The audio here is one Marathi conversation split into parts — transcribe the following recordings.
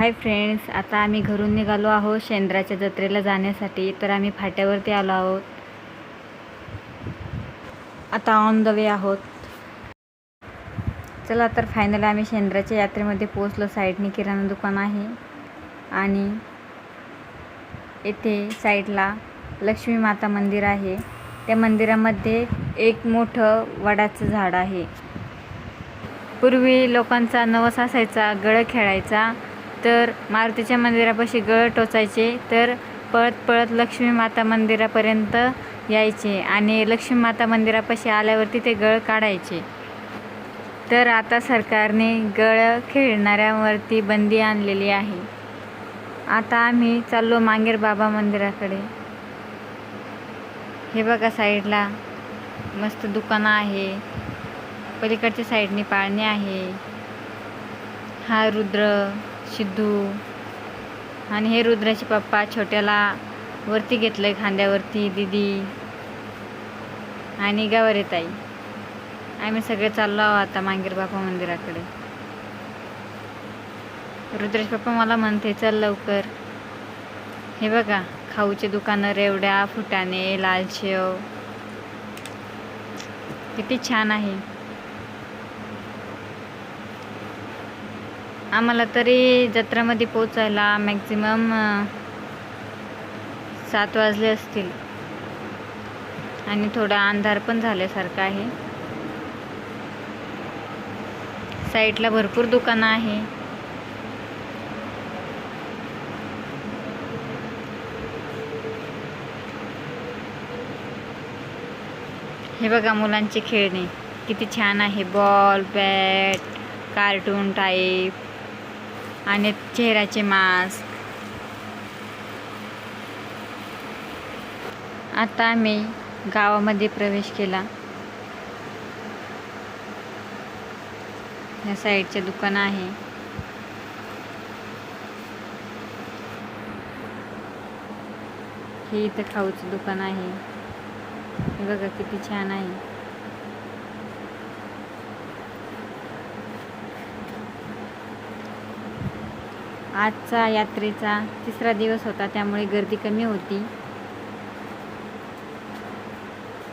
हाय फ्रेंड्स आता आम्ही घरून निघालो आहोत शेंद्राच्या जत्रेला जाण्यासाठी. तर आम्ही फाट्यावरती आलो आहोत. आता ऑन द वे आहोत. चला तर फायनल आम्ही शेंद्राच्या यात्रेमध्ये पोचलो साईडने किराणा दुकान आहे. आणि येथे साईडला लक्ष्मी माता मंदिर आहे. त्या मंदिरामध्ये एक मोठं वडाचं झाड आहे. पूर्वी लोकांचा नवस असायचा गळ खेळायचा. तर मारुतीच्या मंदिरापाशी गळ टोचायचे तर पळत पळत लक्ष्मी माता मंदिरापर्यंत यायचे आणि लक्ष्मी माता मंदिरापाशी आल्यावरती ते गळ काढायचे. तर आता सरकारने गळ खेळणाऱ्यांवरती बंदी आणलेली आहे. आता आम्ही चाललो मांगेर बाबा मंदिराकडे. हे बघा साईडला मस्त दुकानं आहे. पलीकडच्या साईडने पाळणे आहे. हा रुद्र. सिद्धू. आणि हे रुद्राचे पप्पा छोट्याला वरती घेतलंय खांद्यावरती दिदी. आणि गवारे ताई आम्ही सगळे चाललो आहोत आता मांगीर बापा मंदिराकडे. रुद्रेश पप्पा मला म्हणते चल लवकर. हे बघा खाऊचे दुकानं रेवड्या फुटाणे लाल शेव हो. किती छान आहे. आम्हाला तरी जत्रामध्ये पोचायला मॅक्झिमम सात वाजले असतील. आणि थोडा अंधार पण झाल्यासारखा आहे. साईडला भरपूर दुकानं आहे. हे बघा मुलांचे खेळणे. किती छान आहे. Ball bat cartoon type. आणि चेहऱ्याचे मास्क. आता आम्ही गावामध्ये प्रवेश केला. ह्या साईडचे दुकान आहे. हे इथं खाऊचं दुकान आहे. हे बघा किती छान आहे. आजचा यात्रेचा तिसरा दिवस होता त्यामुळे गर्दी कमी होती.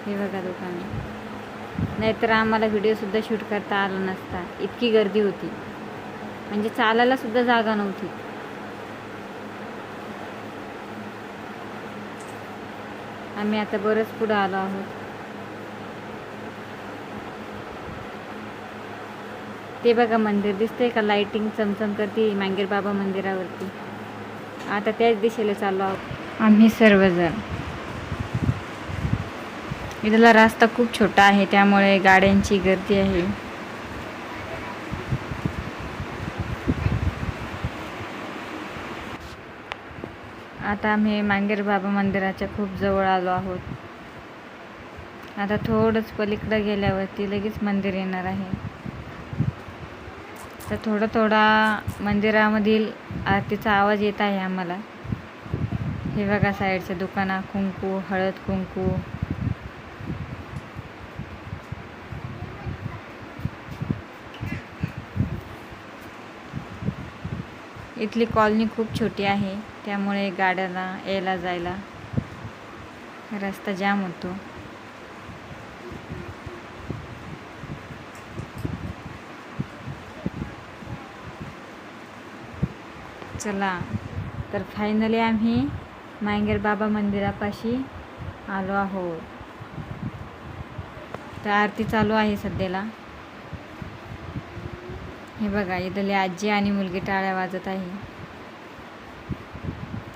हे बघा दुकान. नाहीतर आम्हाला व्हिडिओसुद्धा शूट करता आला नसता. इतकी गर्दी होती. म्हणजे चालायला सुद्धा जागा नव्हती. आम्ही आता बरंच पुढं आलो आहोत. ते बघा मंदिर दिसतंय का? लाईटिंग चमचम करते मांगेर बाबा मंदिरावरती. आता त्याच दिशेला चाललो आहोत. आम्ही सर्वजण. इथला रस्ता खूप छोटा आहे त्यामुळे गाड्यांची गर्दी आहे. आता आम्ही मांगेर बाबा मंदिराच्या खूप जवळ आलो आहोत. आता थोडंच पलीकडं गेल्यावरती लगेच मंदिर येणार आहे. तर थोडा थोडा मंदिरामधील आरतीचा आवाज येत आहे आम्हाला. हे बघा साईडच्या दुकाना कुंकू हळद कुंकू. इथली कॉलनी खूप छोटी आहे त्यामुळे गाड्याला यायला जायला रस्ता जाम होतो. चला. तर फायनली आम्ही मांगेर बाबा मंदिरापाशी आलो आहोत. तर आरती चालू आहे सध्याला. हे बघा इथली आजी आणि मुलगी टाळ्या वाजत आहे.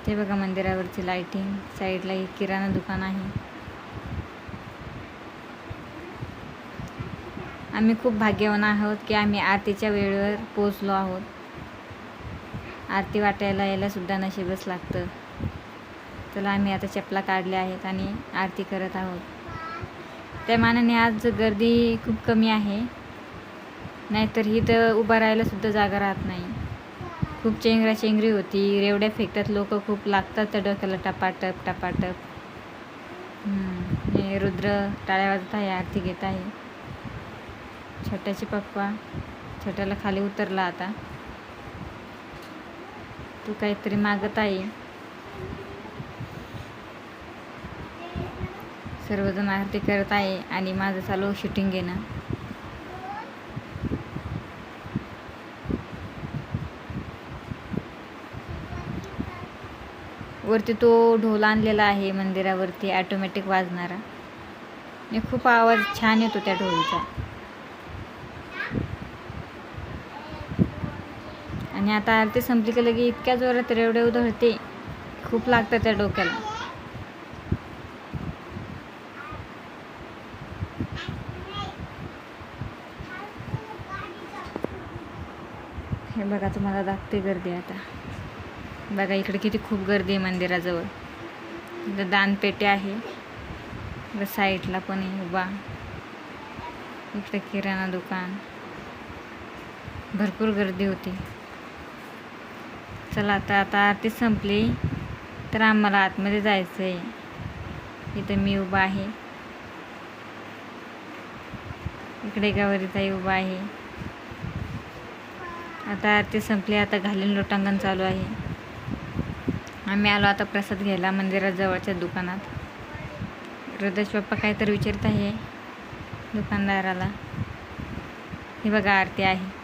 ते बघा मंदिरावरची लाइटिंग साईडला एक किराणा दुकान आहे. आम्ही खूप भाग्यवान आहोत की आम्ही आरतीच्या वेळेवर पोचलो आहोत. आरती वाटायला यायला सुद्धा नशीबच लागतं. चला आम्ही आता चपला काढल्या आहेत आणि आरती करत आहोत. त्या मानाने आज गर्दी खूप कमी आहे. नाहीतर इथं उभा राहायलासुद्धा जागा राहत नाही. खूप चेंगरा चेंगरी होती. रेवड्या फेकतात लोक खूप लागतात त्या डोक्याला टपाटप टपाटप. हे रुद्र टाळ्या वाजत आहे आरती घेत आहे. छोट्याचे पप्पा छोट्याला खाली उतरला आता. तू काहीतरी मागत आहे. सर्वजण आरती करत आहे आणि माझं चालू शूटिंग घेणं. वरती तो ढोल आणलेला आहे मंदिरावरती ॲटोमॅटिक वाजणारा. आणि खूप आवाज छान येतो त्या ढोलचा. आणि आता आरती संपली की लगे इतक्या जोरात रेवडे उधळते खूप लागतं त्या डोक्याला. हे बघा तुम्हाला दाखते गर्दी आता. बघा इकडे किती खूप गर्दी आहे मंदिराजवळ. इथं दानपेटे आहे. इकडं साईडला पण आहे उभा. इकडे किराणा दुकान. भरपूर गर्दी होती. चला आता आता आरती संपली. तर आम्हाला आतमध्ये जायचं आहे इथं मी उभा आहे. इकडे गौरीताई उभा आहे. आता आरती संपली आता घालीन लोटांगण चालू आहे. आम्ही आलो आता प्रसाद घ्यायला मंदिराजवळच्या दुकानात. हृदय बाप्पा काहीतरी विचारत आहे दुकानदाराला. हे बघा आरती आहे.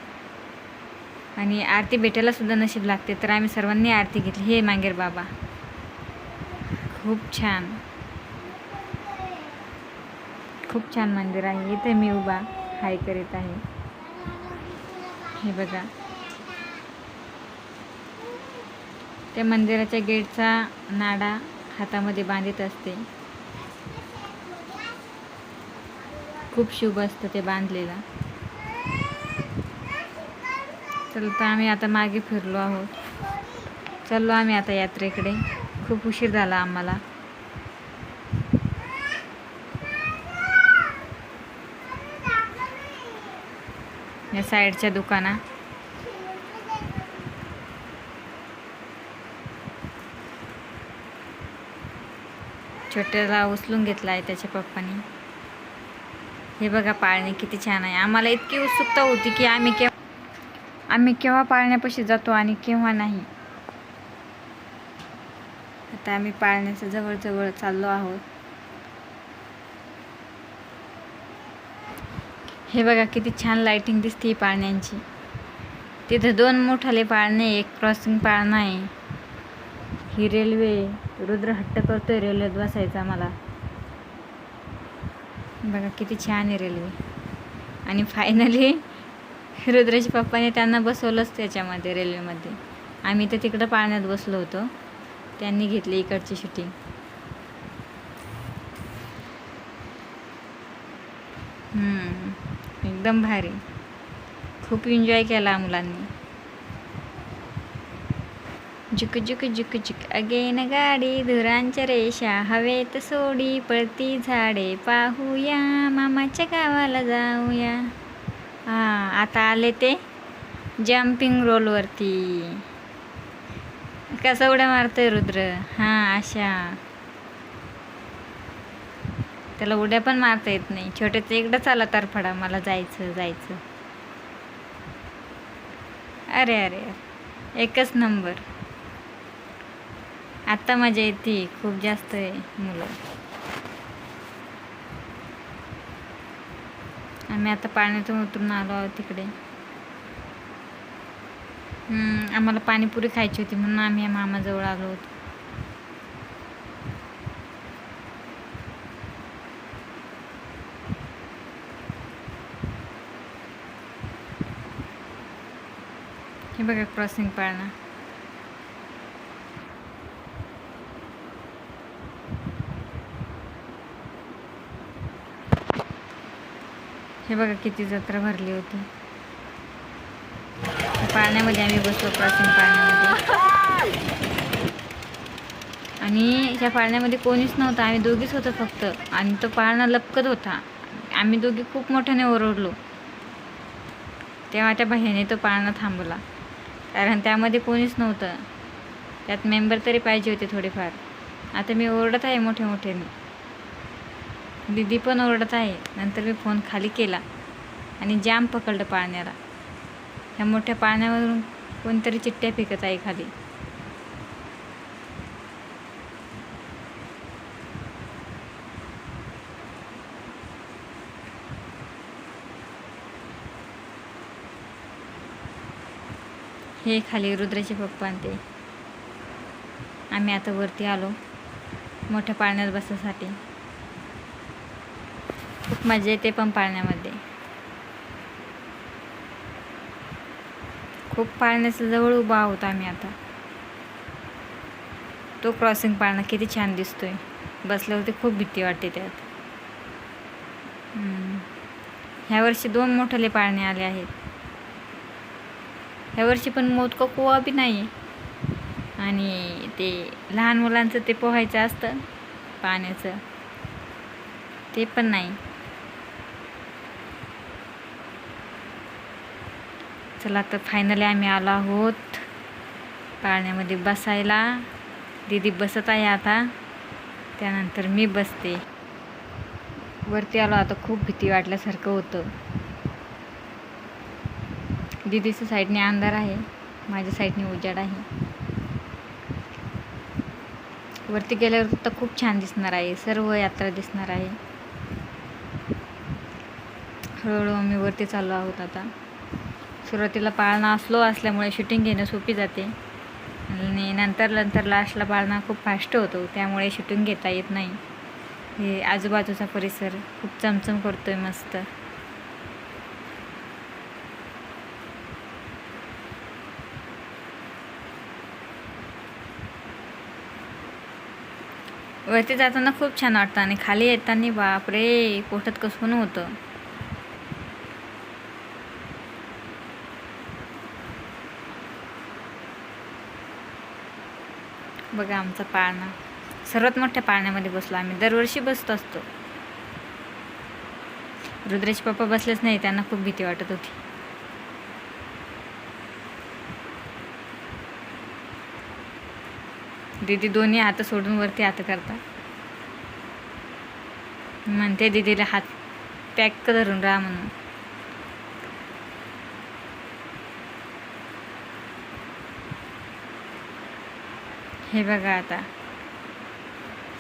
आणि आरती भेटायला सुद्धा नशीब लागते तर आम्ही सर्वांनी आरती घेतली. हे मांगेर बाबा. खूप छान. खूप छान मंदिर आहे. इथे मी उभा हाय करीत आहे. हे बघा. त्या मंदिराच्या गेटचा नाडा हातामध्ये बांधित असते. खूप शुभ असतं ते बांधलेलं. चल तर आम्ही आता मागे फिरलो आहोत. चाललो आम्ही आता यात्रेकडे. खूप उशीर झाला आम्हाला. या साईडच्या दुकाना. छोट्याला उचलून घेतला आहे त्याच्या पप्पानी. हे बघा पाळणे किती छान आहे. आम्हाला इतकी उत्सुकता होती की आम्ही केव्हा आम्ही केव्हा पाळण्यापाशी जातो आणि केव्हा नाही? आता आम्ही पाळण्याच्या जवळजवळ चाललो आहोत. हे बघा किती छान लाइटिंग दिसते पाळण्यांची. तिथं दोन मोठाले पाळणे एक क्रॉसिंग पाळणं आहे. ही रेल्वे रुद्र हट्ट करतोय रेल्वेत बसायचा मला बघा किती छान आहे रेल्वे आणि फायनली रुद्राच्या पप्पाने त्यांना बसवलंच त्याच्यामध्ये रेल्वेमध्ये. आम्ही तर तिकडं पाळण्यात बसलो होतो. त्यांनी घेतली इकडची शूटिंग एकदम भारी. खूप एन्जॉय केला मुलांनी. जुक जुक जुक जुक अगेन गाडी धुरांच्या रेषा हवेत सोडी पळती झाडे पाहूया मामाच्या गावाला जाऊया. हां आता आले ते जम्पिंग रोलवरती कसा उड्या मारतोय रुद्र? हां अशा. त्याला उड्या पण मारता येत नाही. छोट्याचं एकदा आला तरफडा मला जायचं जायचं. अरे अरे अरे. एकच नंबर आत्ता मजा येते. खूप जास्त आहे मुलं. आम्ही आता पाण्यातून उतरून आलो आहोत तिकडे. आम्हाला पाणीपुरी खायची होती म्हणून आम्ही या मामाजवळ आलो होतो. हे बघा क्रॉसिंग पाळणा. हे बघा किती जत्रा भरली होती. पाळण्यामध्ये आम्ही बसलो प्राचीन पाळण्यामध्ये आणि ह्या पाळण्यामध्ये कोणीच नव्हतं आम्ही दोघीच होतो फक्त. आणि तो पाळणा लपकत होता. आम्ही दोघी खूप मोठ्याने ओरडलो. तेव्हा त्या बहिणीने तो पाळणा थांबवला. कारण त्यामध्ये कोणीच नव्हतं. त्यात मेंबर तरी पाहिजे होते थोडेफार. आता मी ओरडत आहे मोठे मोठ्याने दीदी पण ओरडत आहे. नंतर मी फोन खाली केला आणि जाम पकडलं पाळण्याला. ह्या मोठ्या पाळण्यावरून कोणतरी चिठ्ठ्या फेकत आहे खाली. हे खाली रुद्राचे पप्पा ते. आम्ही आता वरती आलो मोठ्या पाळण्यात बसण्यासाठी. खूप मजा येते पण पाळण्यामध्ये. खूप पाळण्याच्या जवळ उभा आहोत आम्ही आता. तो क्रॉसिंग पाळणा किती छान दिसतोय. बसल्यावरती खूप भीती वाटते त्यात. ह्या वर्षी दोन मोठाले पाळणे आले आहेत. ह्या वर्षी पण मोदका कुवा बी नाही आणि ते लहान मुलांचं ते पोहायचं असतं पाण्याचं. ते पण नाही. चला तर फायनली आम्ही आलो आहोत पाळण्यामध्ये बसायला. दीदी बसत आहे आता. त्यानंतर मी बसते. वरती आलो आता खूप भीती वाटल्यासारखं होतं. दीदीच्या साईडने अंधार आहे माझ्या साईडने उजाड आहे. वरती गेल्यावर तर खूप छान दिसणार आहे सर्व यात्रा दिसणार आहे. हळूहळू आम्ही वरती चाललो आहोत आता. सुरुवातीला पाळणा स्लो असल्यामुळे शूटिंग घेणं सोपी जाते. आणि नंतर नंतर लास्टला पाळणा खूप फास्ट होतो त्यामुळे शूटिंग घेता येत नाही. हे आजूबाजूचा परिसर खूप चमचम करतो आहे मस्त. वरती जाताना खूप छान वाटतं आणि खाली येताना बापरे पोटात कसं होतं. बघा आमचा पाळणा. सर्वात मोठ्या पाळण्यामध्ये बसलो आम्ही. दरवर्षी बसत असतो. रुद्रेश पप्पा बसलेच नाही त्यांना खूप भीती वाटत होती. दीदी दोन्ही हात सोडून वरती हात करतात. म्हणते दीदीला हात पॅक धरून राहा म्हणून. हे बघा आता.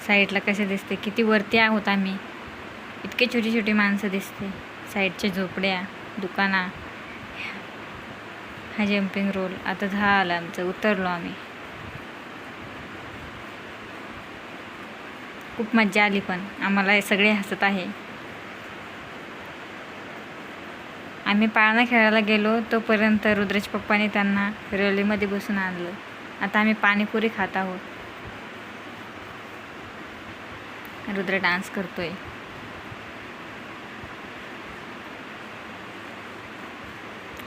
साईडला कसे दिसते? किती वरती आहोत आम्ही. इतके छोटी छोटी माणसं दिसते. साईडच्या झोपड्या दुकाना. हा जम्पिंग रोल आता झाला आमचं. उतरलो आम्ही. खूप मज्जा आली पण. आम्हाला सगळे हसत आहे. आम्ही पाळणा खेळायला गेलो तोपर्यंत रुद्रेश पप्पाने त्यांना रेल्वेमध्ये बसून आणलं. आता आम्ही पाणीपुरी खात आहोत. रुद्र डान्स करतोय.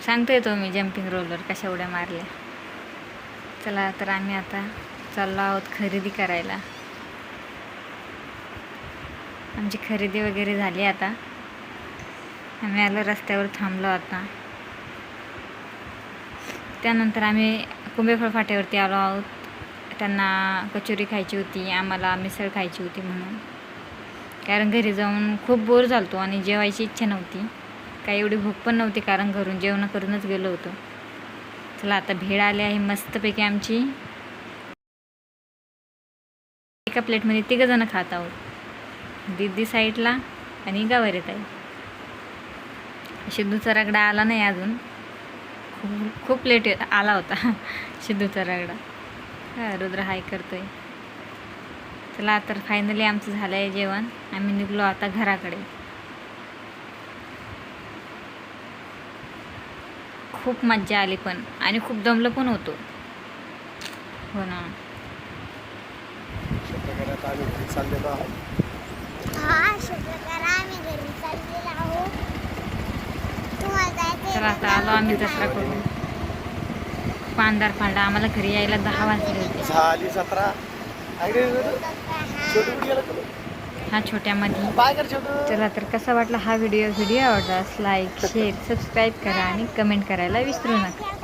सांगतोय तो मी जम्पिंग रोलवर कशा उड्या मारल्या. चला तर आम्ही आता चाललो आहोत खरेदी करायला. आमची खरेदी वगैरे झाली आता. आम्ही आलो रस्त्यावर थांबलो आता. त्यानंतर आम्ही कुंभेफळ फाट्यावरती आलो आहोत. त्यांना कचोरी खायची होती आम्हाला मिसळ खायची होती म्हणून. कारण घरी जाऊन खूप बोर झालतो आणि जेवायची इच्छा नव्हती. काही एवढी भूक पण नव्हती कारण घरून जेवण करूनच गेलो होतो. चला आता भेळ आली आहे मस्तपैकी आमची. एका प्लेटमध्ये तिघं जणं खात आहोत. दिदी साईडला आणि गावारीत आहे सिद्धूचा रगडा आला नाही अजून. खूप खूप लेट आला होता. सिद्धूचा रगडा हा रुद्र हाय करतोय. चला तर फायनली आमचं झालं आहे जेवण. आम्ही निघलो आता घराकडे. खूप मज्जा आली पण. आणि खूप दमलं पण होतो. हो ना. आम्ही घरी चाललेलो आहोत हा शेतकऱ्या आम्ही घरी चाललेलो आहोत तुम्हाला जायचं चला आता आलो आम्ही दसरा करून. खूप अंधार पाडला आम्हाला घरी यायला दहा वाजले होते. झाली हा छोट्यामध्ये. बाय कर छोटू. चला तर कसा वाटला हा व्हिडिओ? व्हिडिओ आवडल्यास लाईक शेअर सबस्क्राईब करा आणि कमेंट करायला विसरू नका.